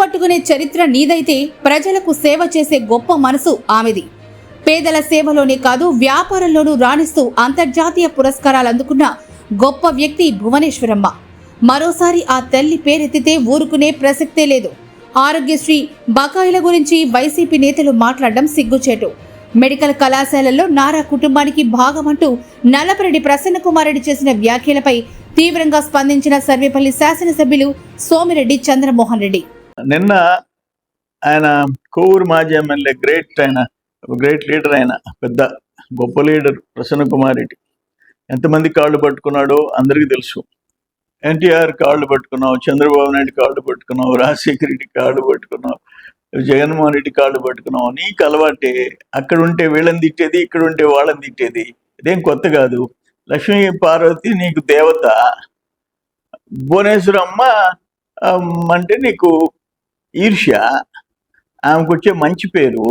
పట్టుకునే చరిత్ర నీదైతే ప్రజలకు సేవ చేసే గొప్ప మనసు ఆమెది. పేదల సేవలోనే కాదు వ్యాపారంలోనూ రాణిస్తూ అంతర్జాతీయ పురస్కారాలు అందుకున్న గొప్ప వ్యక్తి భువనేశ్వరమ్మ. మరోసారి ఆ తల్లి పేరెత్తితే ఊరుకునే ప్రసక్తే లేదు. ఆరోగ్యశ్రీ బకాయిల గురించి వైసీపీ నేతలు మాట్లాడడం సిగ్గుచేటు. మెడికల్ కళాశాలల్లో నారా కుటుంబానికి భాగమంటూ నల్లపరెడ్డి ప్రసన్నకుమారెడ్డి చేసిన వ్యాఖ్యలపై తీవ్రంగా స్పందించిన సర్వేపల్లి శాసనసభ్యులు సోమిరెడ్డి చంద్రమోహన్ రెడ్డి. నిన్న ఆయన కోవూరు మాజీ ఎమ్మెల్యే గ్రేట్ ఆయన గ్రేట్ లీడర్ ఆయన పెద్ద గొప్ప లీడర్ ప్రసన్న కుమార్ రెడ్డి. ఎంతమంది కాళ్ళు పట్టుకున్నాడో అందరికీ తెలుసు. ఎన్టీఆర్ కాళ్ళు పట్టుకున్నావు చంద్రబాబు నాయుడు కాళ్ళు పట్టుకున్నావు రాజశేఖర రెడ్డి కాళ్ళు పట్టుకున్నావు జగన్మోహన్ రెడ్డి కాళ్ళు పట్టుకున్నావు. నీకు అలవాటే అక్కడ ఉంటే వీళ్ళని తిట్టేది ఇక్కడ ఉంటే వాళ్ళని తిట్టేది. ఇదేం కొత్త కాదు. లక్ష్మీ పార్వతి నీకు దేవత. భువనేశ్వరమ్మ అంటే నీకు ఈర్ష్య ఆమెకు వచ్చే మంచి పేరు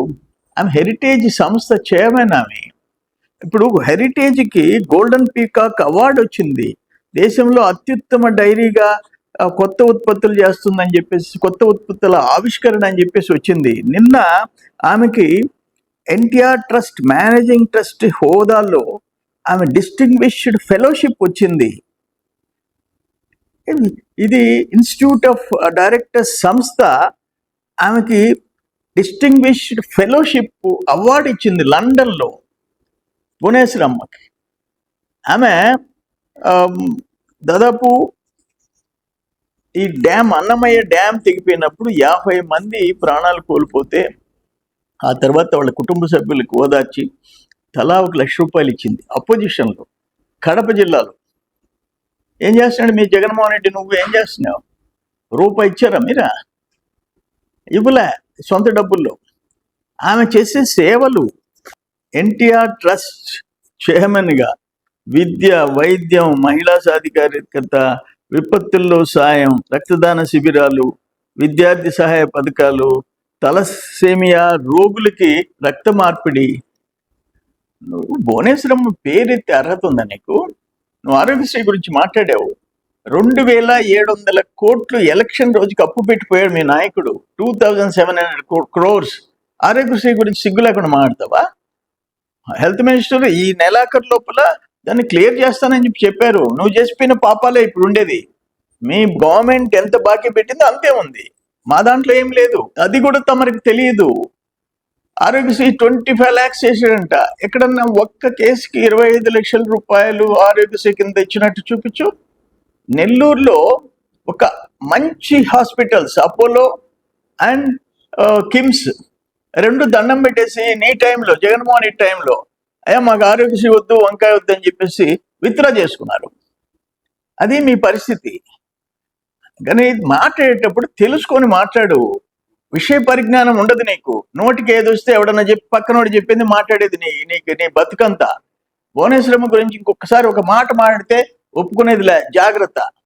ఆమె హెరిటేజ్ సంస్థ చైర్మన్ ఆమె. ఇప్పుడు హెరిటేజ్కి గోల్డెన్ పీకాక్ అవార్డు వచ్చింది. దేశంలో అత్యుత్తమ డైరీగా కొత్త ఉత్పత్తులు చేస్తుందని చెప్పేసి కొత్త ఉత్పత్తుల ఆవిష్కరణ అని చెప్పేసి వచ్చింది. నిన్న ఆమెకి ఎన్టీఆర్ ట్రస్ట్ మేనేజింగ్ ట్రస్ట్ హోదాలో ఆమె డిస్టింగ్విష్డ్ ఫెలోషిప్ వచ్చింది. ఇది ఇన్స్టిట్యూట్ ఆఫ్ డైరెక్టర్స్ సంస్థ ఆమెకి డిస్టింగ్విష్డ్ ఫెలోషిప్ అవార్డు ఇచ్చింది లండన్లో భువనేశ్వరమ్మకి. ఆమె um, దాదాపు ఈ డ్యామ్ అన్నమయ్య డ్యామ్ తెగిపోయినప్పుడు యాభై మంది ప్రాణాలు కోల్పోతే ఆ తర్వాత వాళ్ళ కుటుంబ సభ్యులకు ఓదార్చి తలా ఒక లక్ష రూపాయలు ఇచ్చింది. అపోజిషన్లో కడప జిల్లాలో. ఏం చేస్తున్నాడు? మీ జగన్మోహన్ రెడ్డి నువ్వు ఏం చేస్తున్నావు? రూపాయి ఇచ్చారా మీరా? ఇవ్వలే సొంత డబ్బుల్లో. ఆమె చేసే సేవలు ఎన్టీఆర్ ట్రస్ట్ చైర్మన్గా విద్య వైద్యం మహిళా సాధికారికత విపత్తుల్లో సాయం రక్తదాన శిబిరాలు విద్యార్థి సహాయ పథకాలు తలసేమియా రోగులకి రక్త మార్పిడి. నువ్వు భువనేశ్వరం పేరెత్తే అర్హత ఉందా నీకు? నువ్వు ఆరోగ్యశ్రీ గురించి మాట్లాడావు. రెండు వేల ఏడు వందల కోట్లు ఎలక్షన్ రోజుకి అప్పు పెట్టిపోయాడు మీ నాయకుడు. Two thousand seven hundred crores. Aarogyasri గురించి సిగ్గు లేకుండా మాట్లాడతావా? హెల్త్ మినిస్టర్ ఈ నెలాఖరు లోపల దాన్ని క్లియర్ చేస్తానని చెప్పి చెప్పారు. నువ్వు చేసిపోయిన పాపాలే ఇప్పుడు ఉండేది. మీ గవర్నమెంట్ ఎంత బాకీ పెట్టిందో అంతే ఉంది. మా దాంట్లో ఏం లేదు. అది కూడా తమరికి తెలియదు. ఆరోగ్యశ్రీ ట్వంటీ ఫైవ్ ల్యాక్స్ చేసాడంట ఎక్కడన్నా ఒక్క కేసుకి ఇరవై ఐదు లక్షల రూపాయలు ఆరోగ్యశ్రీ కింద ఇచ్చినట్టు చూపించు. నెల్లూరులో ఒక మంచి హాస్పిటల్స్ అపోలో అండ్ కిమ్స్ రెండు దండం పెట్టేసి నీ టైంలో జగన్మోహన్ రెడ్డి టైంలో అయ్యా మాకు ఆరోగ్యశ్రీ వద్దు వంకాయ వద్దు అని చెప్పేసి విత్డ్రా చేసుకున్నారు. అది మీ పరిస్థితి. కానీ మాట్లాడేటప్పుడు తెలుసుకొని మాట్లాడు. విషయ పరిజ్ఞానం ఉండదు నీకు. నోటికి ఏదొస్తే ఎవడన్నా చెప్పి పక్కనోడు చెప్పింది మాట్లాడేది నీ నీకు నీ బతుకంతా. భువనేశ్వరమ్మ గురించి ఇంకొకసారి ఒక మాట మాట్లాడితే ఒప్పుకునేదిలే. జాగ్రత్త.